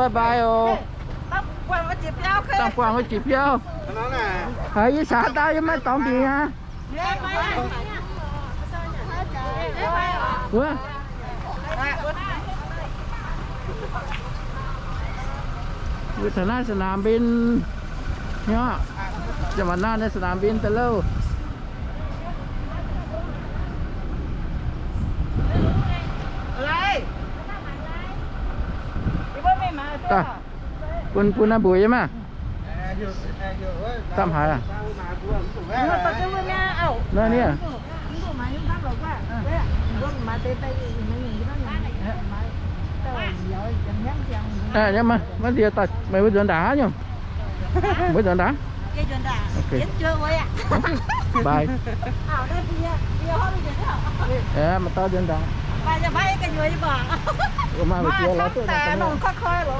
ต้องบายบายโอ quăng cái chịp nhau ต้องกวางไว้จีบเย้า nó nè หายสาตายยังไม่ต้องดีฮะเว้ยวัฒนาสนามบินเนี่ยจังหวัดน่านในสนามบินแต่เล่า đây đi bơi mày mà ตาคุณคุณน่าบุยใช่ไหม Tam Hải à? nhưng mà tao chưa bơi nha ẩu นั่นเนี่ย mà những thằng lộc à bơi mà tê tê mấy người đó nhà mà tao giỏi chẳng nhắn chẳng อ่ายังมามาเดียวตัดไม่ไปเดินด่าอยู่ไม่เดินด่า cái chuyện đã Ok. chết chưa vậy à บาย ảo đây kia kia hết rồi chứ เอ๊ะมาต่อเดินด่า bà จะ bay cái người đi bỏ ก็มาไปเที่ยวแล้วตัวแต่นั้นนอนค่อยๆหรอ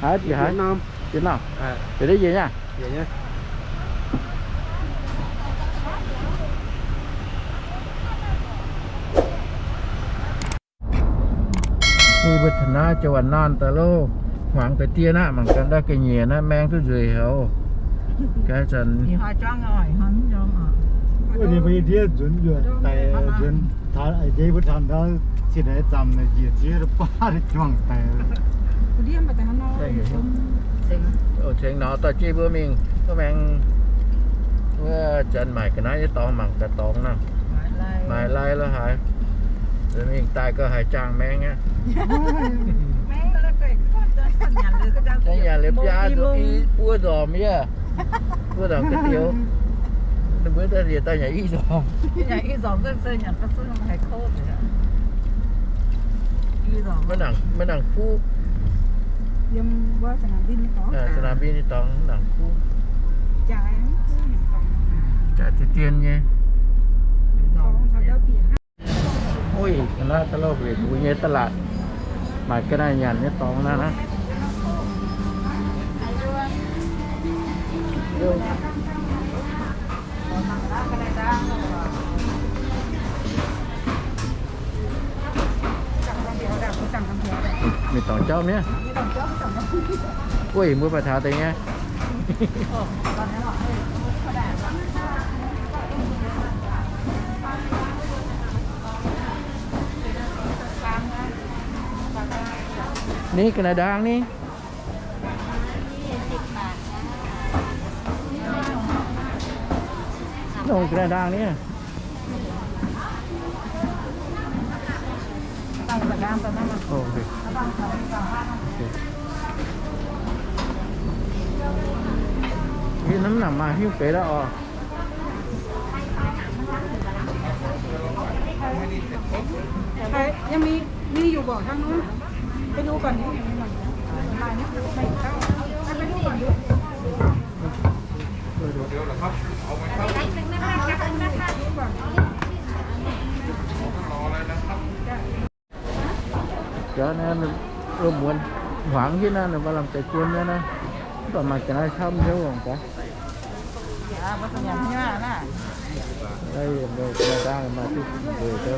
หายจีหาย Việt Nam จีน่า à เดี๋ยวได้ยินเนี่ย vậy nhé มีวัฒนาจังหวัดน่านตะโลหวังแต่เตี้ยนะมัน วันนี้ไปเดียจุนอยู่แต่จุนท้าไอเดียไปทำถ้าสิ่งไหจำในเดียจีรับป้าได้จ้งแต่เดียมาแต่ฮันนอเชงโอ้เชงเนาะต่อจีเบอร์มิงก็แมงเมื่อจันใหม่ก็น่าจะตองหมังแต่ตองนะหมายไล่แล้วหายเจะมีตายก็หายจางแมงเงี้ยแมงแล้วก็ยันเลยก็จะอยันเล็บยาตัวอีปัวดอมเนี่ยปัวดอมก็เดียว นึกว่าจะเรียนตาใหญ่อีดอม nhà y giỏ cái xây nhà nó xây hay khô rồi ạ y giỏ มันหนังมันหนังคู่ nhưng qua sân nam biên có อ่าสนามบินนี่ต้องหนังคู่ trái จะติเตียนไง giỏ sao giao tiền โอ้ยคณะตลกเลยดูเงี้ยตลาดหมายก็ได้ยันเนี่ยตองนะนะเร็ว พียรมีตองเจ้าเนี่ยโอ้ยมือประทาตัวเงี้ยตอนนี้บอกให้เขาด่าว่านี่กระดางนี่ลงกระดางนี่ตั้งแต่ด้ามตอนนั้นมันโอเค ยืนน้ำหนักมาหิ้วเป๋แล้วอ๋อใช่ยังมีมีอยู่บ่อทางนู้นไปดูก่อนนี่ยังมีหน่อยมาเนี่ยไม่เข้าไปดูก่อนดิ เดี๋ยวนะร่วมมวลหวังที่นั่นมาลำแต่จวนเนี่ยนะต่อมาจะได้ช่ำเท่าของกัน à bắt đầu nhắm nha nè ได้เลยกระดางมาที่เลยเจ้า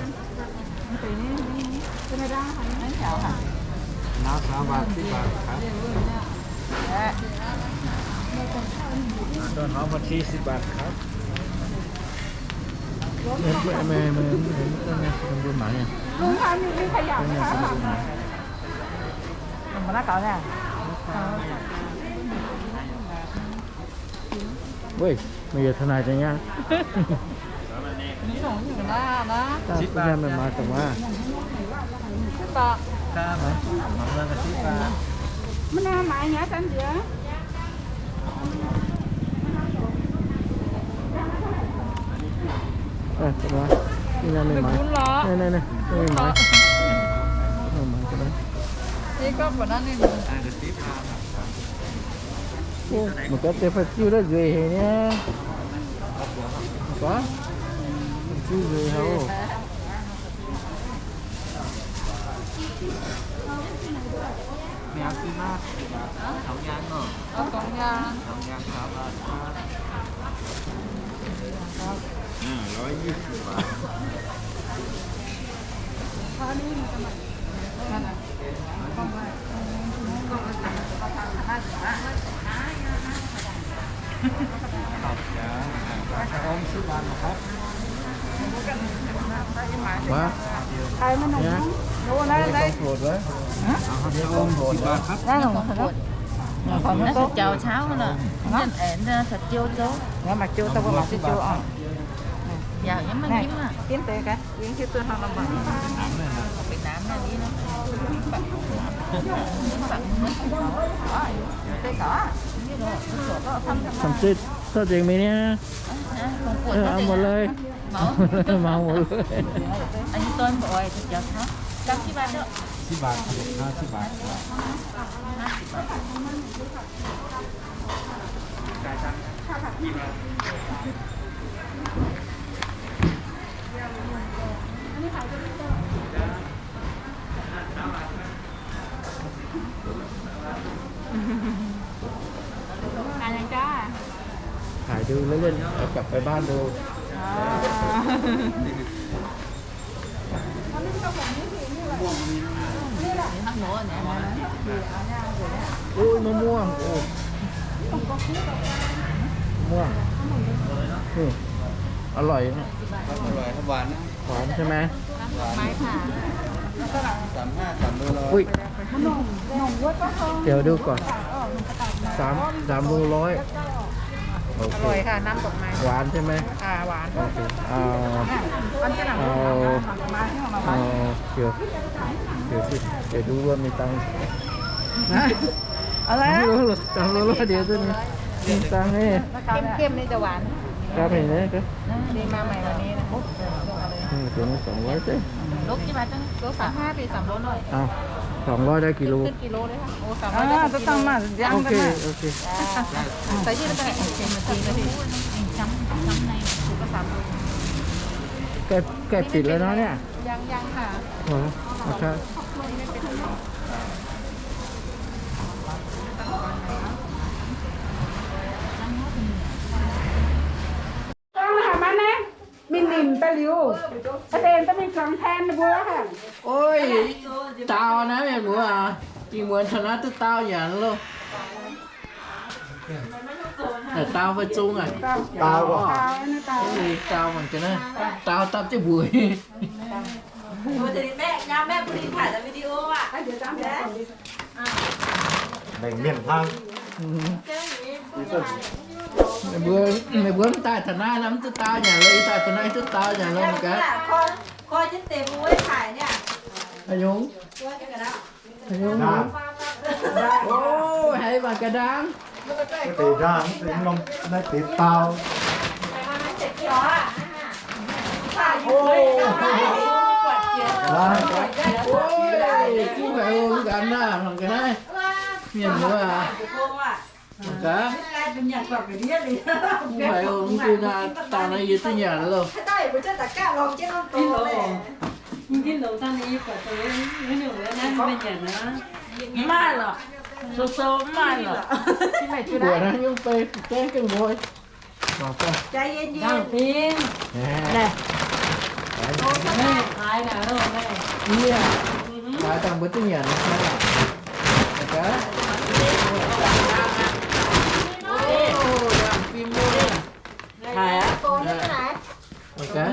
cái này ra hay mấy chảo hả nó sao ba tí ba hả โดนหอมมาที่สิบบาทครับเห็นด้วยแม่แม่เห็นต้นไงต้นบุญหมายเนี่ย luôn không như cái khay dạo ต้นไง cái ต้น khảo บุญหมาย mà nó cậu nè เว้ยไม่ใช่ทนายจังเงี้ย nó như là nó ถ้าพี่แม่ไม่มาแต่ว่า to ข้ามไหมหมักเรื่องกะทิปลา mình nào mãi nhá tên gì á เออแต่ว่าพี่แม่ไม่มา cuốn lọ นี่นี่นี่ไม่มาไม่ 만나가냐? 왜? 왜 전화하자 냐? mà mà ship ra mình mà tụi mà ship ba ta ba mình ăn mày nhá tên gì á Đây, đây đây, đây ra mình mày. Nè, nè, nè. Đi mình mày. นก็เตะฟัดคิวได้เลยเนี่ยก็คิวเลยเขาแมวซื้อมากสองยางเนาะเอาสองยางสองยางสามบาทครับอ่าร้อยยี่สิบบาทข้าวนี่มันทำไมนั่นน่ะ Quá. Ai mà nồng không? Đúng rồi, đây. Không rồi đấy. Hả? Không rồi. Ra không rồi. Còn nó chào cháu nữa. Nên ẻn thật vô chú. Nó mà chú tao có mặc cái chú à. Dạ, nhưng mà kiếm à. Kiếm tới cái, kiếm cái tôi không làm bằng. เตะก่อนทำซิดทอดเองไหมเนี่ย còn เอ cuộn อ nó เอา thì หมดเลย mẫu เมาหมดเลย anh tôi bội thịt cháo cháo cắm cái ban đó สิบบาทครับห้าสิบบาทครับอะไเล่นๆเอากลับไปบ้านดู hấp nữa nè อุ้ยมะม่วงโอ้ม่วงนี่อร่อยนะอร่อยครับหวานนะหวานใช่ไหมไม้ค่ะสามห้าสามโลร้อยอุ้ยเดี๋ยวดูก่อนสามสามโลร้อย โออเคร่อยค่ะน้ำดอกไม้หวานใช่ไหมอ่าหวานโอเคเอา อันจะหนังเอามาที่ของเราเอาเดี๋ยวเดี๋ยวสิเดี๋ยวดูว่ามีตังค์นะอะไรไม่รู้หรอกตังค์รู้เดี๋ยวตัวนี้มีตังค์นี่เข้มๆนี่จะหวานครับเห็นไหมครับดีมาใหม่วันนี้นะอืมตัวนี้สองร้อยสิ lúc cái ban đó รถสามห้าปีสามรถหน่อยเอา สองร้อยได้กิโลขึ้นกิโลเลยค่ะโอ้สามร้อยได้จะต้องมาย่างโอกันเคมาโอเคใส่ยี่ห้อไหนเค็มมาทีนาที chấm chấm này ถูกก็สามโลแกแกปิดแล้วนะเนี่ย ยังยังค่ะโอ้โอเคต้องค่ะมันนะ มินนิมตะลิวถ้าเดนต้องมีสองแทนนะบัวค่ะโอ้ยตาวนะแม่หมูอะจีเหมือนชนะตัวตาวอย่างนั้นเลยแต่ตาวไปจุงอะตาตาวก็ตานะตาเอ้ยตาวเหมือนกันนะตาวตับจะบุยดูจะแม่ยามแม่ปุริถ่ายแต่วิดีโออะเดี๋ยวจำได้แบ่งเมี่ยงทางใน เบื่อในเบื่อมันตายชนะน้ำตัวตาวอย่างเลยตายชนะตัวตาวอย่างเลยเหมือนกันคอคอจะเต็มไว้ถ่ายเนี่ยอายุตัวจะกระดับอายุด้านโอ้ให้บากระดังตีด้านตีลมได้ตีเตาแต่มันไม่เสร็จที่หรออะถ่ายอยู่เลยปวดเกียร์ด้านโอ้ยคู่ไข่โอมกันนะหมือนกันนะเมียนหัวอ่า ยเป็นอย่างแบบนี้เลยคู่ไข่โอมคือนาตาในยืดตัวอย่างแล้วถ้าได้ผมจะตะก้าลองเจ้าต้องโตเลยที่หลงตอนนี้ปวดตัวไม่หนูแล้วนะเป็นอย่างนะ mai rồi số số mai rồi ที่ไหนที่ปไหนวดนะยังไปแจ้งกันบ่อยบอกไปใจเย็นดาวพินแหมแม่ขายนะลูกแม่เนี่ยตายตังเบิดตัวอย่างนะเหมือนกันโอ้ดังฟิล์มเลย Thầy á ๆโตนี่ขนาด เหมือนกัน ถ่ายวิดีโอ rồi tôi nhưng phải không là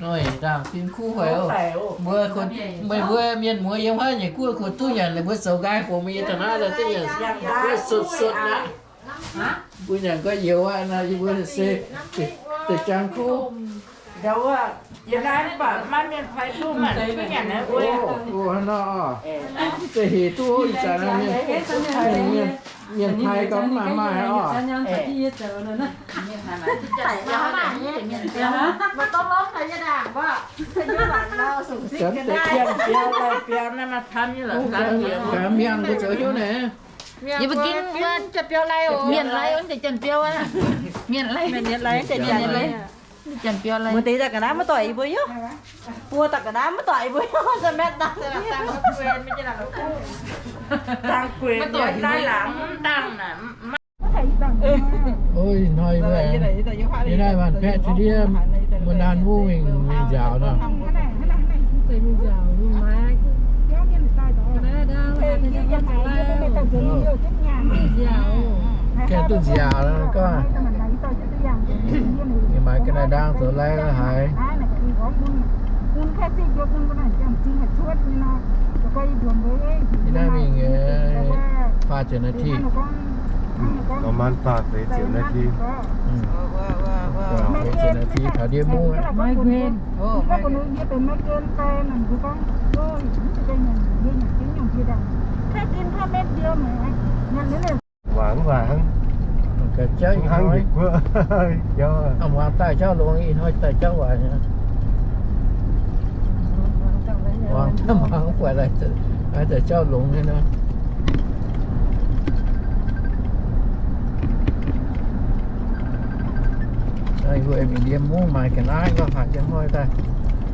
หน่อยดังฟิล์มคู่ไข่โอเมื่อคนไม่เมื่อเมียนมวยยังว่าอย่างกู้คนตู้ยันเลยเมื่อสกายผมมีฐานะเลยตู้ยันเมื่อสุดสุดนะกูอย่างก็เยอะว่านะอยู่เมื่อเสติติจังคู่ đâu à giờ nay bà mai miền phải thu mà cái nhà này โอ้โหน่าจะเห็นตัวอีสานเนี่ยไทยเนี่ย เมียนไทยก็มามาอ๋อ anh em phải đi chờ nó nè ใส่ยาหนังเนี่ยเมียนเตี้ยมันต้องร้องไทยยาด่างว่าพายุหวานเราสูงสิฉันกันจะได้เที่ยงเปรี้ยวอะไรเปรี้ยวนั่นมาทำนี่เหรอโอ้การเปรี้ยวแกเมียงกูเจออยู่ไหนอย่าไปกินว่าจะเปรี้ยวไรโอ้เมียนไรมันจะจนเปรี้ยวอะเมียนไรเมียนไรจะเมียัยนนไรไรนี่ จันเปียวอะไร Mưa tí ta cả đám mới tỏi với nhá. Mua ta cả đám mới tỏi với nhá. Sao mẹ ta sẽ là tăng nó quên mới chỉ là nó cũ. ตั้งเกวียนต่อยได้หลังตั้งน่ะโอ้ยน้อยแม่นี่ได้มันแพะทีเดียวบนดานวู้วิ่งวิ่งยาวเนาะใส่มือยาวมือไม้ก็ได้ดังเลยจะยังไงยาวแค่ตุ้นยาวแล้วก็ นี่หมายกันได้ดังสุดแล้วก็หายคุณแค่สิยกนึงก็ได้จังจริงชวดนี่นะแล้วก็ดวงเว้ยนี่ได้วิ่งเอ่อฟาดเจ้าหน้าที่ประมาณฝากไปเจ็ดนาทีอืมก็เป็นเจ้าหน้าที่เขาเดียวมู่อะไม่เว้นก็คนนู้นที่เป็นไม่เกินไปนั่นคือต้องโอ้ยจะได้เงินเยอะอย่างจริงอย่างที่ดังแค่กินข้าวเม็ดเดียวแหมเงินนี่เลยหวานหวาน มันก็เจ้าอีก hăng น้อย dịch quá do เอาวางใต้เจ้าลงอีกน้อยใต้เจ้าว่าเนี่ยวางถ้าวางกว่าอะไรจะอาจจะเจ้าลงเนี่ยนะไอ้พวกเอ็มเดียมมู่หมายกันอ้ายก็หาจังห้อยได้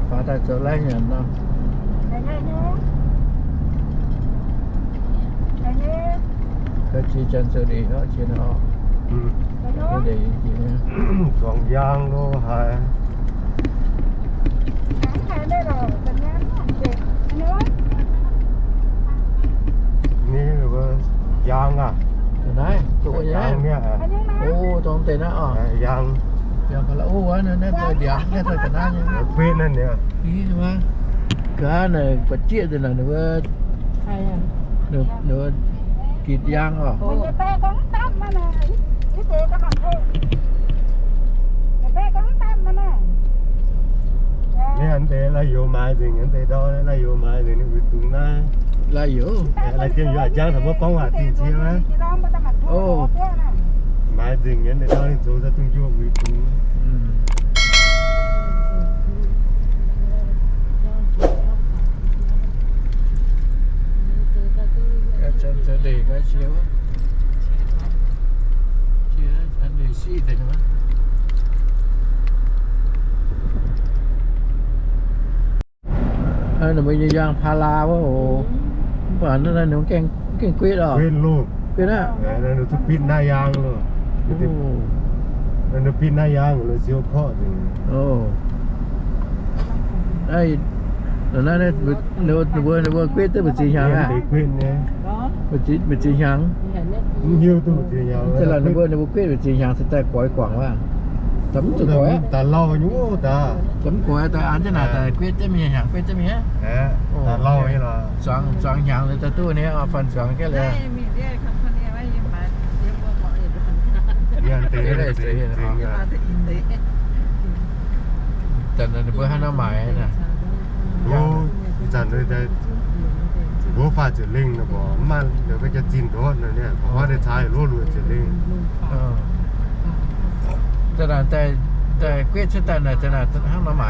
ฝาตาเจอไรเงินเนาะแต่ไงเนี่ยแต่ไงก็ชี้จันทร์สุรีเนาะชี้เนาะ ừ. แต่โน้ก็น เดี๋ยวจริงๆนะ còn giang lô hài ขายได้หรอแต่เนี้ยเด็กโน้น ní là có giang à ตัวไหนตัวใหญ่ giang nha อันนี้นะโอ้ตรงเตนะอ๋อ à, giang เดี๋ยวพละโอ้วะนั่นนั่นตัวเดียวนั่นตัวกันนั่นยัง ở bên này nè นี่ว่าก็เนี่ยปัจเจียตัวนั้นว่าใครอะเนื้อเนื้อกีดยางอ๋อมันจะแป้ของตั้มมาเลกก็บังคับจะแป้ของตั้มมาเลย nè anh để là vô mai thì anh để đó là vô mai thì nó bị tung na ไล่อยู่ là trên vô giang thì có bóng hạt tiền chia á ที่ร้องมาตะมัดโอ้เพื่อนน่ะ mai thì anh để đó thì chỗ ra tung vô bị tung อืมก็จันทร์เด็กก็เชียวเชี ยวอันเดซี่แต่ยังไงเออหนูไปยางพาราวะโอ้ป่านนั้นหนูเก่งเก่งกรีดอะ quên luôn กรีดอะ Để nó nó thích pin na giang luôn โอ้ nó nó pin na giang nó siêu khó thì โอ้ไอ้ตอนนั้นเนี่ยหนูหนูหนูกรีดตัวเป็นสีหางอะ em để quên nè เป็นสีเป็นสี หางอย่างนี้ nhiều tôi thì nhau แต่ละหนูหนูกรีดเป็นสีหางสไตล์ก้อยกว่างว่าสำจุดก้อย ta lo nhú ta สำก้อยแต่อันจะหนาแต่กรีดจะมีหางกรี โรฟ้าจะเร่งนะบอมันเดี๋ยวก็จะจีนรดนะเนี่ยเพราะว่าได้ใช้รถรวยจะเร่ง 어. 저랑 때, 때, 꿰치 때는 저랑 하나 말.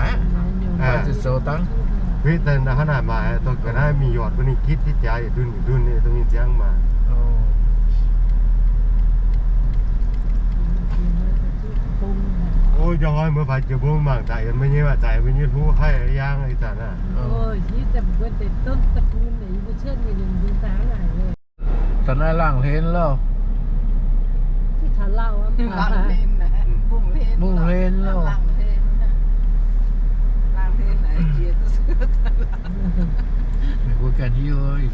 อ่า 아, 저 땅. เฮ้ยแต่ขนาดมาตัวก็ได้มีหยอดวันนี้คิดที่ใจดุนดุนเนี่ยต้องมีเสียมา ôi cho ơi mới phải chịu bố mà tại mới như mà tại mới như thú hay giang hay chẳng à เอโอ้อยที่แต่ก็แต่ต้นตระกูลไหนบุเชื่อมีหนึ่งดูตาไหนเลยตอนนั้นล่างเพนแล้ว ที่ทาเล่าอะหลังเลนนะบุ้งเลนมุ่งเลนแล้ว หลังเลนนะหลังเลนไหนเจียจะซื้อตลาดไม่พูดกันที่เอ้ย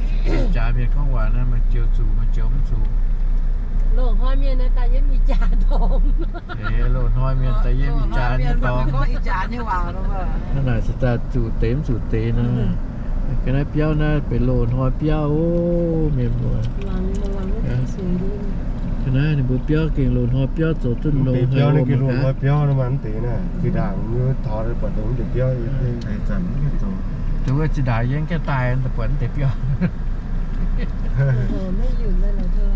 จ่าเมียข้อ โลกห้อยเมียในตายังมีจ่าทองเอ้โลน้อยเมียแต่เยี่ยมจานนี่ตอง ก็อีจานนี่วางแล้วว่า ขนาดสตาร์สูเต็มสูเตนะก็ได้เปี้ยวนะเป็นโลน้อยเปี้ยวโอ้เมียบัวลังมาลังก็สวยดีขนาดนี่บัวเปี้ยวเก่งโลน้อยเปี้ยวโจต้นโล bị ให้ béo โล này cái มา luôn คะ mà béo nó mà ăn tí nè thì đảng như thọ rồi bắt đầu được béo thì phải chấm cái rồi ถือว่าจะได้ยังแค่ตายแต่ปวดแต่เปี้ยวโอ้โหไม่หยุดเลยเหรอเธอ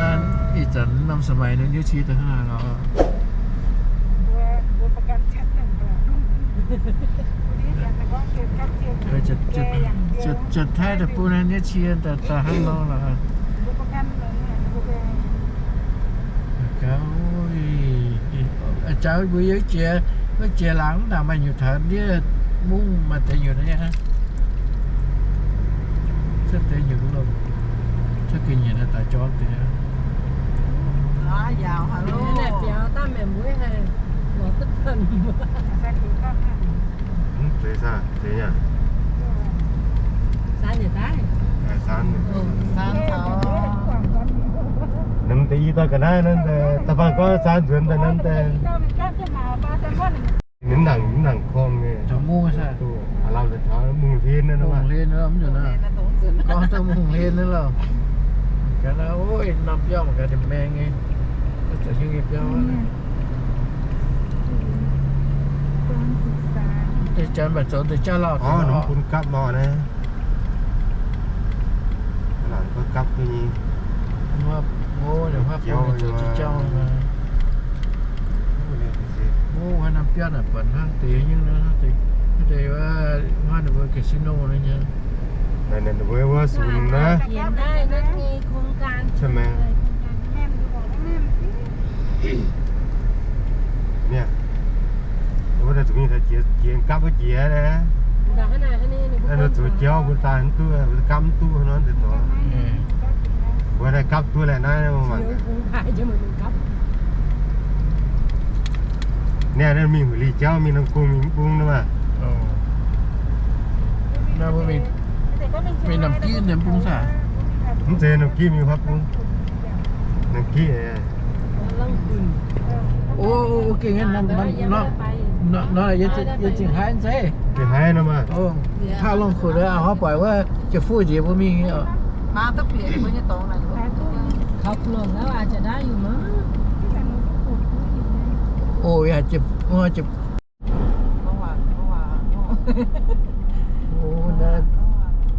นั่นอีจันนำสมัยนึงนิ้วชี้ตัวข้างหน้าเราตัวตัวประกันชั้นหนึ่งตัวนี้อย่างนั้นก็เก็บกับเสียงเออจะจะจะจะแท้แต่ปูนั้นนิ้วชี้แต่แต่ห้างเราละตัวประกันเลยเนี่ยตัวแดงก็ cháu vui với chia với chia lắng nào mà nhiều thở đi muốn mà tự nhiều đấy ha rất tự nhiều luôn rất kinh nghiệm là tại cho thì อ๋อยาวฮัลโหล Cái này béo ta mẹ muối hay nó tất thần ใส่ถุงก็ห้าอืมเจ๊ซ่าเจ๊เนี่ย Sao nhỉ ta ไอ้ซานเนี่ยสามสองน้ำตีตากันได้นั่นแต่ตะฟังก็ซานสวนแต่นั้นแต่ก็มันก็จะมาปลาแซลมอนนิ้นหนังนิ้นหนังคลองเนี่ย cho mua sao ตัวอาราจะช้ามุงเทียนนั่นนะว่า mùng lên nữa lắm rồi เรี nè ยนนะตรงจุด có tao mùng lên nữa là cái nó ôi nằm do một cái đêm mẹ nghe nó trở như nghiệp do ความศึกษา để chân bà trốn thì cho lọt อ๋อหนุ่มคุณกลับรอนะหลังก็กลับไปนี่ hoa ngô để hoa Chiều phong để mà- cho cho mà ngô hoa năm piano là bẩn hang tí nhưng nó thì thì นั่นนั่นเว้ยว่าศูนย์นะ Hiện đây nó nghe không can ใช่ไหมแม่มันบอกว่าแม่มันสิเนี่ยว่าแต่ตรงนี้ถ้าเจียเจียงกลับก็เจียนะ Đó cái này cái này này นั่นเราตัวเจียวบนตาตัวกำตัวนั้นแต่ตัว Ừ. ว่าได้กลับตัวแหละนะมัน Chiếu cũng phải cho mình mình cấp เนี่ยนั่นมีหัวลีเจ้ามีน้ำกุ้งมีกุ้งนะว่า Ồ. Nào mà mình แต่ก็เป็น mình nằm kia nằm bung xả มันเจอน้ำกี้มีครับกุ้งน้ำกี้เอ้ Lăng quỳnh ô ô ô kìa nghe nó nó nó nó nó là dân dân chừng hai anh thế ที่ให้นะมา ô tha long khổ đấy à họ bảo ว่าจะพูด gì บ่มีเออมาต้องเปลี่ยนไม่ใช่ตรงไหนวะ Khóc luôn đó à chả đá อยู่มั้งโอ้ยอาจจะว่าจะเมื่อวานเมื่อวานโอ้นะ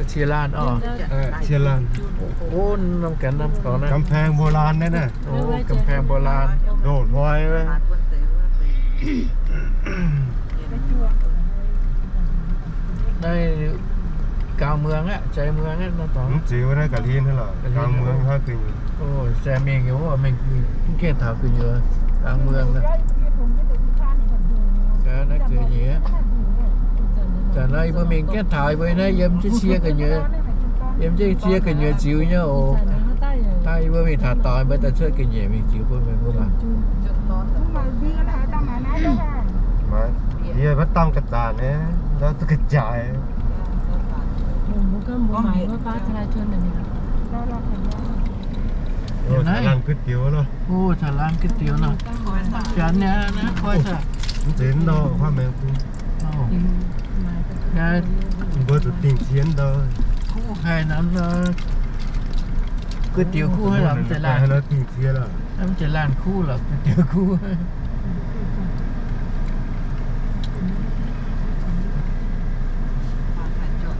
อนแต่ในพยายามช่วงนี้เราดูมะม่วงมึงนานมุ้งกันอยู่นานนะมุ้งก็เยกูอะกูแบบนอนแบบแต่ก็นอนรอนั่นแหละน้ำป้านะนี่ก็นะนะอีอีอีซูซูซูซูเย่โชว์รูมอีซูซูเชียร์ลานอ๋อเออเชียร์ลานโอ้น้ำกันน้ำก่อนนะกำแพงโบราณนั่นน่ะโอ้กำแพงโบราณโดดพลอยไหมมาคนเต๋อได้กลางเมืองอะใจเมืองอะน้ำตองมันจีว่าได้กะลีนนั่นหรอกลางเมืองเขาคือโอ้แซมเองอยู่ว่ามันเกตถาคือเยอะกลางเมืองนะก็นั่นคือเยอะ แต่ในเมือง mình kết thải với nó yếm chứ chia cái nhớ yếm chứ chia cái nhớ chịu nhá ồ tay với mình thả tỏi với ta chơi cái nhớ mình chịu với mình không à จุดนอนมาดีก็แล้วต้องมานะเจ้าค่ะมาเดี๋ยวมันต้องกระจายนะแล้วต้องกระจาย một cái mùa mày có ba cái chân này เราเราเห็นว่าโอ้ยร้านก๋วยเตี๋ยวเนาะ ô thả lan cái tiêu nào chán nhá nó coi sao มันเห็นเนาะความแมงกุ้ง Ồ. Cái เบอร์ตัวติ่งเชียนเด้อ khu hai năm nó cái tiêu khu hay làm chạy ให้ lan เราติ่งเชียนล่ะ làm chạy lan khu là cái tiêu khu จด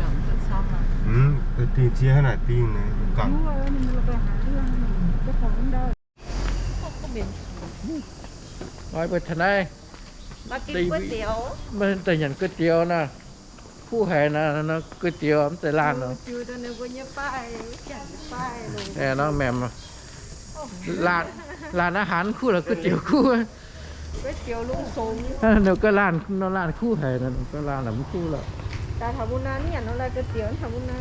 จดจดซ่อมอะอืมตัวติ่งเชียนขนาดติ่งนะกังรู้ว่ามันเราไปหาเรื่องเจ้าของได้ nói về thằng này มากินก๋วยเตี๋ยว mình tự nhận cái tiêu nè khu hè nè nó cái tiêu ấm chạy lan nó จูตัวนึงก็เยอะป้ายแก่ป้ายเลย nè nó mềm mà lan lan á hán khu là cái tiêu khu ก๋วยเตี๋ยวลุงสง nó cái lan nó lan khu hè nè nó cái lan là một khu là แต่ถาบุญนานี่อย่างนั้นอะไรก๋วยเตี๋ยวถาบุญนา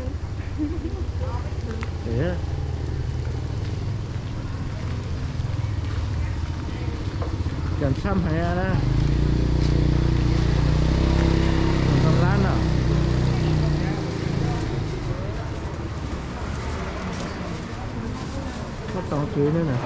thế chẳng xăm hay nè còn to chuối nữa nè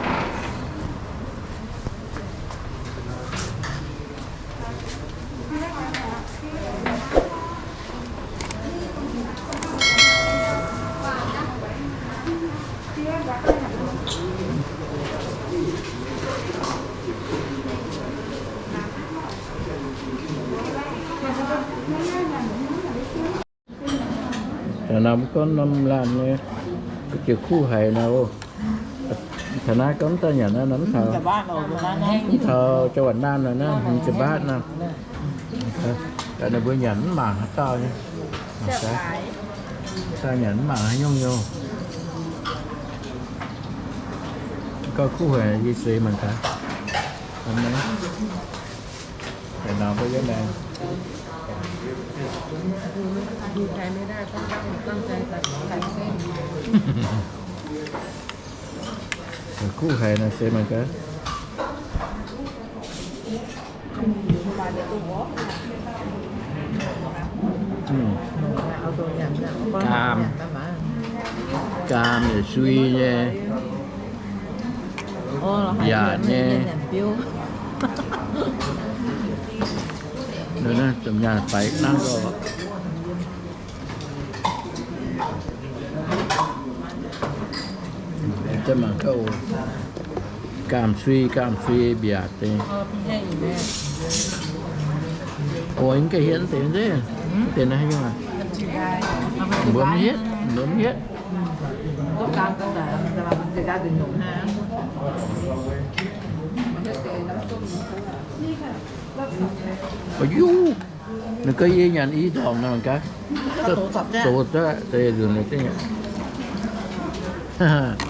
Trà nằm có năm lan nha cái chữ khu hệ nào? ยก็จะคู่ให้นะโอ้ฐานะก็ตอนอย่างนั้นน้ำเทา จะบ้านเราตรงนั้นนะ เทาจังหวัดน่านนะนะมันจะบ้านนะแต่ในบริยันหมาตาเนี่ยตาหยันหมาให้ยงโยก็คู่ให้ยี่สีเหมือนกันทำไหมแต่น้ำก็เยอะแรง ดูใจไม่ได้ต้องตั้งใจตัดไข่เส้น คู่ใครนะเซมันก็อืมเอา จำยานไปนั่งก็จะมาเข้ากามซุยกามซุยเบียดเอง เออพี่แย่อีแม่ โอ้ยก็เห็นเต็มเลยเต็มนะยังไง ชื่อได้ บวมเฮ็ดบวมเฮ็ด ก็การตั้งแต่มันจะมามันจะได้ถึงหนุ่มฮะ อายุนึกก็ยี่ยันอีทองนั่นกัน ก็โทรศัพท์เนี่ย โตจะเตยดูนี่เนี่ย โอ้ห้องนอนเต็มห้าง โอ้ข้างนอกนะ ห้างแต่ห้างบุตร ข้างเตยข้างเตยยี่ยันนี่ยันนี่ดอมนะให้เจ้าน้ำเตยนะครับเป็นข้างเตยยองอยู่นะอย่างนี้นะเตาเคียนี่นะอืมกามจะเตียน อันแต่ว่าผมซื้อมาก่อนทำโอ้ เชี่ยวแต่กันมาป่วยเชี่ยวเนี่ยนะ แล้วก็กินมาโอ้ย โอ้มันแต่คู่โยนมันได้ก๋วยเตี๋ยวบนอาหารเด้ ฮะ พ่อก็ทำมันก็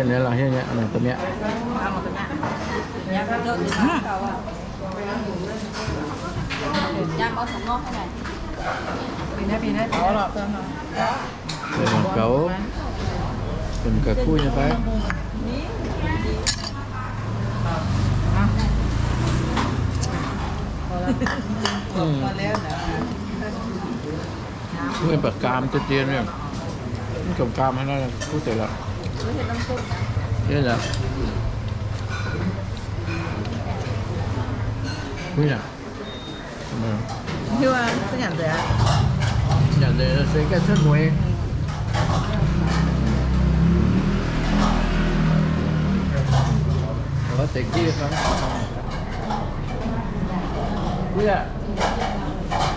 ยเนี่ยละเฮียเนี่ยอันนั้นตัวเนี้ยทำมาตัวเนี้ยย่างก็เยอะอยู่นะเขาอะ ย่างเอาสองนอกให้หน่อยปีหน้าปีหน้าเอาละเพื่อนเราเป็นของเขาเป็นกับคู่เนี่ยไปอืมมาแล้วนะเมื่อปากกามจะเตียนเนี่ยมันกั บกามให้ได้พูดเสร็จแล้วเนี่ยจ้ะเนี่ยทำไมที่ว่าสัญญาณเสีย nhận để nó sẽ cái thân mùi có tiền kia không quý à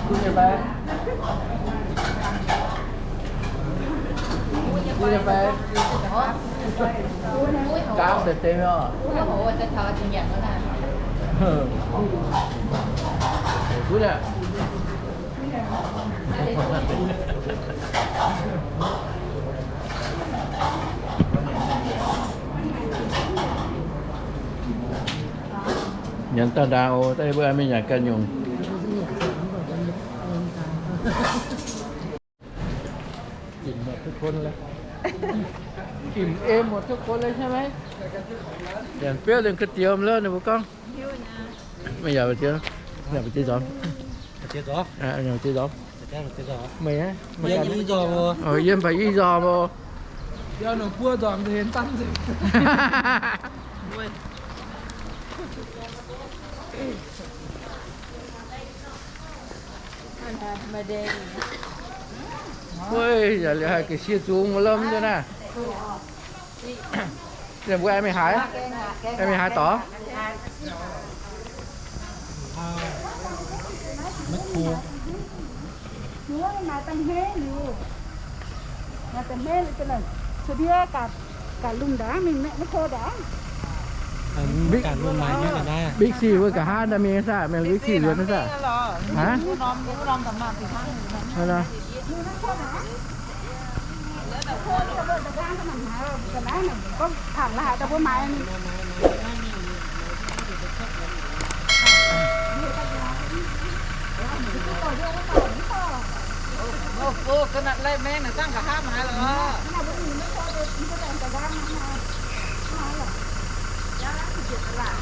quý nhà ba quý nhà ba cao để tiền không โอ้โหจะทำจริงอ ย่างนั้นนะ quý à ยันตาดาวแต่เบื่อไม่อยากกันยุงอิ่มหมดทุกคนแล้วอิ่มเอมหมดทุกคนเลยใช่ไหมอย่างเปรี้ยวเรื่องกระเทียมแล้วเนี่ยพวกก้องไม่อยากไปเที่ยวอยากไปที่ดอม Chết rõ, อะอยากไปที่ดอม chết chết rõ. ไม่ฮะไม่ Bây กัน giờ đi dò vô. เออเยี่ยมไปยี่จอมบ่ Giờ nó cua dòm thì đến tăng gì. มาเด้งเฮ้ยอย่าเล ยให้ cái xe xuống mà lâm nữa nè Giờ bữa em mày hái em mày hái tỏ Mất cua. หนูว่ามาตังเฮอยู่มาตังเฮเลยจะเลยสุดยอดกับกับลุงดา mình mẹ nó khô đá Anh cả luôn máy như thế này. Big C với cả hai đam mê sao mày Big C luôn đó sao เหรอ hả รู้น้องรู้น้องสำนักที่ข้าง hay là แต่ว่าแต่ว่าขนา ก็ผ่าละหแตะบนไม้นี่โอ้โหขนาดไรแม่หนึ่งตั้งกับห้ามาเหรอขนาดบุญไม่พอเลยมันก็แต่งแม่ด้านมามาหรอย่าเกี่ยวตลาด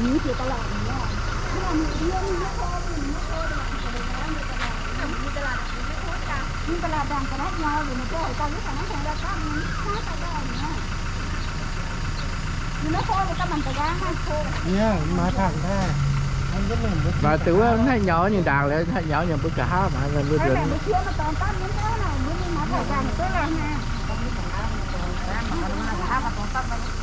นี่เกี่ยวตลาดนี่อะขนาดมีเรื่องไม่พอบุญไม่พอเลยแต่ด้านในเลาดมีตลาด từ nó thấy nhỏ như đàn lại thấy nhỏ như bức cả há mà lên bữa ไอ้ đường แบบไม่เชื่อมาตอนตั้งนี้เท่าไหร่ไม่มีมาถ่ายกันก็แล้วไงมันมาหามาตรงตั้ง